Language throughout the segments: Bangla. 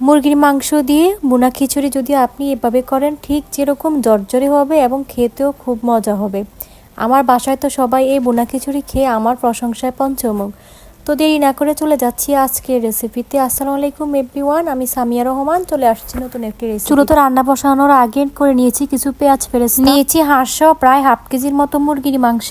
মুরগির মাংস দিয়ে বুনা খিচুড়ি যদি আপনি এভাবে করেন ঠিক যেরকম জর্জরে হবে এবং খেতেও খুব মজা হবে। আমার বাসায় তো সবাই এই বুনা খিচুড়ি খেয়ে আমার প্রশংসায় পঞ্চমুখ। তো দেরি না করে চলে যাচ্ছি আজকের রেসিপিতে আসসালামু আলাইকুম এভরিওয়ান আমি সামিয়া রহমান চলে আসছি নতুন একটি রেসিপি চুলোতে রান্না বসানোর আগে করে নিয়েছি কিছু পেঁয়াজ ফেরেস নিয়েছি হাঁস প্রায় হাফ কেজির মতো মুরগির মাংস।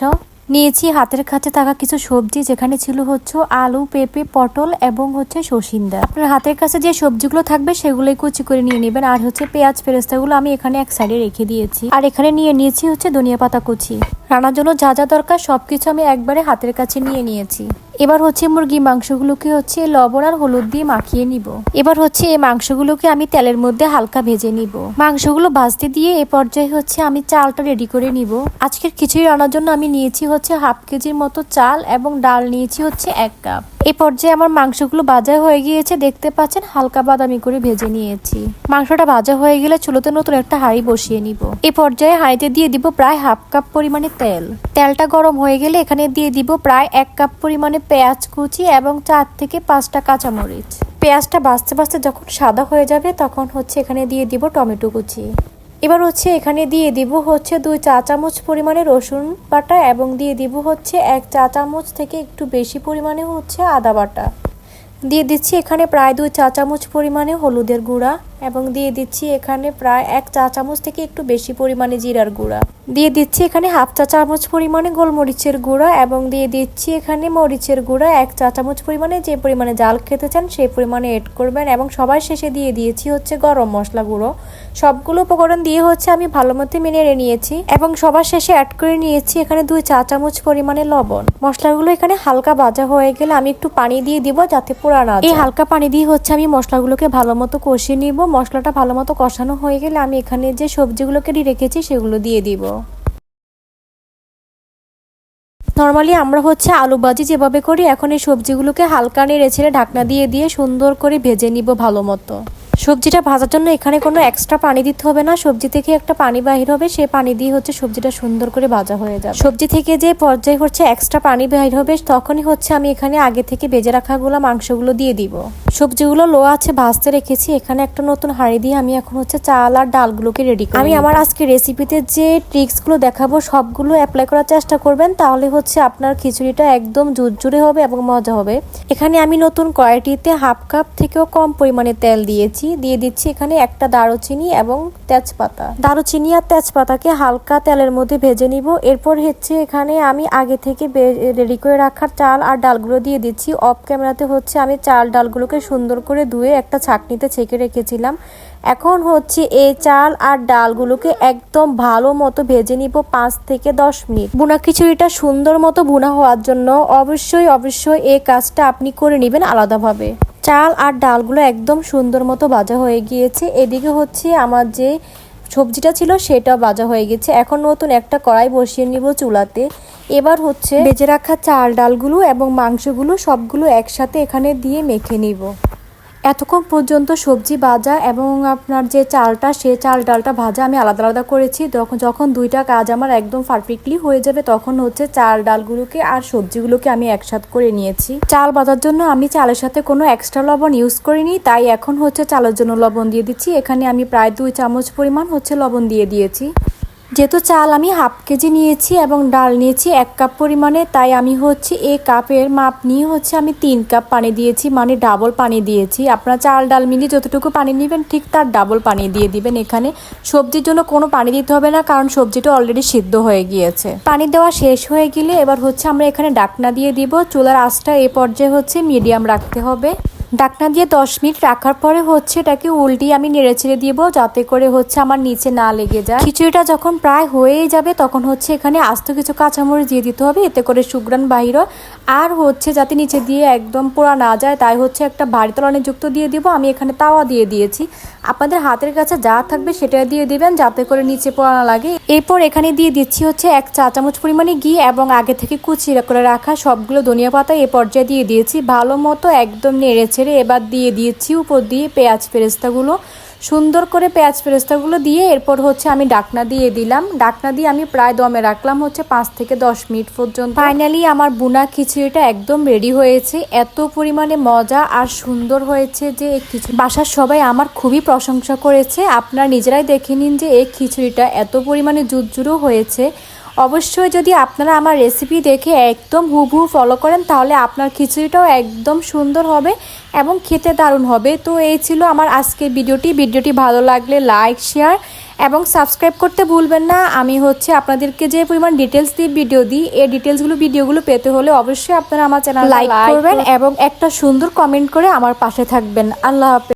নিয়েছি, হাতের কাছে থাকা কিছু সবজি, যেখানে ছিল হচ্ছে আলু, পেঁপে, পটল এবং হচ্ছে সসিন্দা আপনার হাতের কাছে যে সবজিগুলো থাকবে, সেগুলোই কুচি করে নিয়ে নেবেন। আর হচ্ছে পেঁয়াজ ফেরেস্তাগুলো আমি এখানে এক সাইডে রেখে দিয়েছি। আর এখানে নিয়ে নিয়েছি হচ্ছে ধনিয়া পাতা কুচি। রান্নার জন্য যা যা দরকার সবকিছু আমি একবারে হাতের কাছে নিয়ে নিয়েছি। এবার হচ্ছে মুরগি মাংসগুলোকে হচ্ছে লবণ আর হলুদ দিয়ে মাখিয়ে নিব। এবার হচ্ছে এই মাংসগুলোকে আমি তেলের মধ্যে হালকা ভেজে নিব। মাংসগুলো ভাজতে দিয়ে এ পর্যায়ে হচ্ছে আমি চালটা রেডি করে নিব। আজকের খিচুড়ি রান্নার জন্য আমি নিয়েছি হচ্ছে হাফ কেজির মতো চাল এবং ডাল নিয়েছি হচ্ছে এক কাপ। এই পর্যায়ে আমার মাংসগুলো ভাজা হয়ে গিয়েছে। দেখতে পাচ্ছেন, হালকা বাদামি করে ভেজে নিয়েছি। মাংসটা ভাজা হয়ে গেলে চুলোতে নতুন একটা হাঁড়ি বসিয়ে নিব। এই পর্যায়ে হাঁড়িতে দিয়ে দিব প্রায় হাফ কাপ পরিমাণে তেল। তেলটা গরম হয়ে গেলে এখানে দিয়ে দিব প্রায় এক কাপ পরিমাণে পেঁয়াজ কুচি এবং চার থেকে পাঁচটা কাঁচামরিচ। পেঁয়াজটা বাঁচতে বাঁচতে যখন সাদা হয়ে যাবে, তখন হচ্ছে এখানে দিয়ে দিব টমেটো কুচি। এবার হচ্ছে এখানে দিয়ে দিব হচ্ছে দুই চা চামচ পরিমাণে রসুন বাটা এবং দিয়ে দিব হচ্ছে এক চা চামচ থেকে একটু বেশি পরিমাণে হচ্ছে আদা বাটা। দিয়ে দিচ্ছি এখানে প্রায় দুই চা চামচ পরিমাণে হলুদের গুঁড়া। এবং দিয়ে দিচ্ছি এখানে প্রায় এক চা চামচ থেকে একটু বেশি পরিমাণে জিরার গুঁড়া। দিয়ে দিচ্ছি এখানে হাফ চা চামচ পরিমাণে গোলমরিচের গুঁড়া এবং দিয়ে দিচ্ছি এখানে মরিচের গুঁড়া। এক চা চামচ পরিমাণে যে পরিমাণে জাল খেতে চান সেই পরিমাণে এড করবেন এবং সবার শেষে দিয়ে দিয়েছি হচ্ছে গরম মশলা গুঁড়ো। সবগুলো উপকরণ দিয়ে হচ্ছে আমি ভালো মতো মেনে নিয়েছি এবং সবার শেষে অ্যাড করে নিয়েছি এখানে দুই চা চামচ পরিমাণে লবণ। মশলাগুলো এখানে হালকা ভাজা হয়ে গেলে আমি একটু পানি দিয়ে দিব যাতে পোড়া না এই হালকা পানি দিয়ে হচ্ছে আমি মশলাগুলোকে ভালো মতো কষিয়ে নিব। মশলাটা ভালো মতো কষানো হয়ে গেলে আমি এখানে যে সবজিগুলোকে রেখেছি সেগুলো দিয়ে দিব। নর্মালি আমরা হচ্ছে আলু ভাজি যেভাবে করি, এখন এই সবজিগুলোকে হালকা নেড়ে ছেড়ে ঢাকনা দিয়ে দিয়ে সুন্দর করে ভেজে নিব ভালো মতো সবজিটা ভাজার জন্য এখানে কোনো এক্সট্রা পানি দিতে হবে না, সবজি থেকে একটা পানি বাহির হবে সেই পানি দিয়ে হচ্ছে সবজিটা সুন্দর করে ভাজা হয়ে যাবে। সবজি থেকে যে পর্যায়ে হচ্ছে এক্সট্রা পানি বাহির হবে, তখনই হচ্ছে আমি এখানে আগে থেকে ভেজে রাখাগুলো মাংসগুলো দিয়ে দিব। সবজিগুলো লো আছে ভাজতে রেখেছি। এখানে একটা নতুন হাঁড়ি দিয়ে আমি এখন হচ্ছে চাল আর ডালগুলোকে রেডি করি আমি আমার আজকে রেসিপিতে যে ট্রিক্সগুলো দেখাবো সবগুলো অ্যাপ্লাই করার চেষ্টা করবেন তাহলে হচ্ছে আপনার খিচুড়িটা একদম জুরজুরে হবে এবং মজা হবে। এখানে আমি নতুন কড়াইটিতে হাফ কাপ থেকেও কম পরিমাণে তেল দিয়েছি। দিয়ে দিচ্ছি এখানে একটা দারুচিনি এবং তেজপাতা। দারুচিনি আর তেজপাতাকে হালকা তেলের মধ্যে ভেজে নিব। এরপর হচ্ছে এখানে আমি আগে থেকে রেডি করে রাখার চাল আর ডালগুলো দিয়ে দিচ্ছি। অফ ক্যামেরাতে হচ্ছে আমি চাল ডালগুলোকে সুন্দর করে ধুয়ে একটা ছাকনিতে ছেঁকে রেখেছিলাম। এখন হচ্ছে এই চাল আর ডালগুলোকে একদম ভালো মতো ভেজে নিব পাঁচ থেকে দশ মিনিট। বুনা খিচুড়িটা সুন্দর মতো বুনা হওয়ার জন্য অবশ্যই অবশ্যই এই কাজটা আপনি করে নেবেন আলাদাভাবে। চাল আর ডালগুলো একদম সুন্দর মতো ভাজা হয়ে গিয়েছে। এদিকে হচ্ছে আমার যে সবজিটা ছিল, সেটা ভাজা হয়ে গেছে। এখন নতুন একটা কড়াই বসিয়ে নিব চুলাতে। এবার হচ্ছে বেজে রাখা চাল ডালগুলো এবং মাংসগুলো সবগুলো একসাথে এখানে দিয়ে মেখে নিব। এতক্ষণ পর্যন্ত সবজি ভাজা এবং আপনার যে চালটা, সে চাল ডালটা ভাজা আমি আলাদা আলাদা করেছি। তখন যখন দুইটা কাজ আমার একদম পারফেক্টলি হয়ে যাবে, তখন হচ্ছে চাল ডালগুলোকে আর সবজিগুলোকে আমি একসাথ করে নিয়েছি। চাল বাজার জন্য আমি চালের সাথে কোনো এক্সট্রা লবণ ইউজ করিনি, তাই এখন হচ্ছে চালের জন্য লবণ দিয়ে দিচ্ছি। এখানে আমি প্রায় দুই চামচ পরিমাণ হচ্ছে লবণ দিয়ে দিয়েছি। যেহেতু চাল আমি হাফ কেজি নিয়েছি এবং ডাল নিয়েছি এক কাপ পরিমাণে, তাই আমি হচ্ছে এ কাপের মাপ নিয়ে হচ্ছে আমি তিন কাপ পানি দিয়েছি মানে ডাবল পানি দিয়েছি। আপনার চাল ডাল মিলিয়ে যতটুকু পানি নেবেন, ঠিক তার ডাবল পানি দিয়ে দিবেন এখানে। সবজির জন্য কোনো পানি দিতে হবে না, কারণ সবজিটা অলরেডি সিদ্ধ হয়ে গিয়েছে। পানি দেওয়া শেষ হয়ে গেলে এবার হচ্ছে আমরা এখানে ডাকনা দিয়ে দিব। চুলার আঁচটা এ পর্যায়ে হচ্ছে মিডিয়াম রাখতে হবে। ডাকনা দিয়ে দশ মিনিট রাখার পরে হচ্ছে এটাকে উল্টিয়ে আমি নেড়ে ছেড়ে দিব, যাতে করে হচ্ছে আমার নিচে না লেগে যায়। খিচুড়িটা যখন প্রায় হয়েই যাবে, তখন হচ্ছে এখানে আস্ত কিছু কাঁচামরিচ দিয়ে দিতে হবে, এতে করে সুগ্রান বাহির আর হচ্ছে যাতে নিচে দিয়ে একদম পোড়া না যায়, তাই হচ্ছে একটা ভারী তলানি যুক্ত দিয়ে দিব, আমি এখানে তাওয়া দিয়ে দিয়েছি। আপনাদের হাতের কাছে যা থাকবে সেটা দিয়ে দিবেন, যাতে করে নিচে পোড়া না লাগে। এরপর এখানে দিয়ে দিচ্ছি হচ্ছে এক চা চামচ পরিমাণে ঘি এবং আগে থেকে কুচিয়ে করে রাখা সবগুলো ধনিয়া পাতা এ পর্যায়ে দিয়ে দিয়েছি। ভালো মতো একদম নেড়ে ছেড়ে এবার দিয়ে দিয়েছি, উপর দিয়ে পেঁয়াজ ফেরেস্তাগুলো সুন্দর করে পেঁয়াজ ফেরেস্তাগুলো দিয়ে এরপর হচ্ছে আমি ডাকনা দিয়ে দিলাম। ডাকনা দিয়ে আমি প্রায় দমে রাখলাম হচ্ছে পাঁচ থেকে দশ মিনিট পর্যন্ত। ফাইনালি আমার বুনা খিচুড়িটা একদম রেডি হয়েছে। এত পরিমাণে মজা আর সুন্দর হয়েছে যে এই খিচুড়ি বাসার সবাই আমার খুবই প্রশংসা করেছে। আপনারা নিজেরাই দেখে নিন যে এই খিচুড়িটা এত পরিমাণে জুজুরও হয়েছে। অবশ্যই যদি আপনারা আমার রেসিপি দেখে একদম হুবহু ফলো করেন তাহলে আপনার খিচুড়িটাও একদম সুন্দর হবে এবং খেতে দারুণ হবে। তো এই ছিল আমার আজকের ভিডিওটি। ভিডিওটি ভালো লাগলে লাইক শেয়ার এবং সাবস্ক্রাইব করতে ভুলবেন না। আমি হচ্ছে আপনাদেরকে যে পরিমাণ ডিটেলস দিয়ে ভিডিও দিই এই ডিটেলসগুলো ভিডিওগুলো পেতে হলে অবশ্যই আপনারা আমার চ্যানেল লাইক করবেন এবং একটা সুন্দর কমেন্ট করে আমার পাশে থাকবেন। আল্লাহ হাফেজ।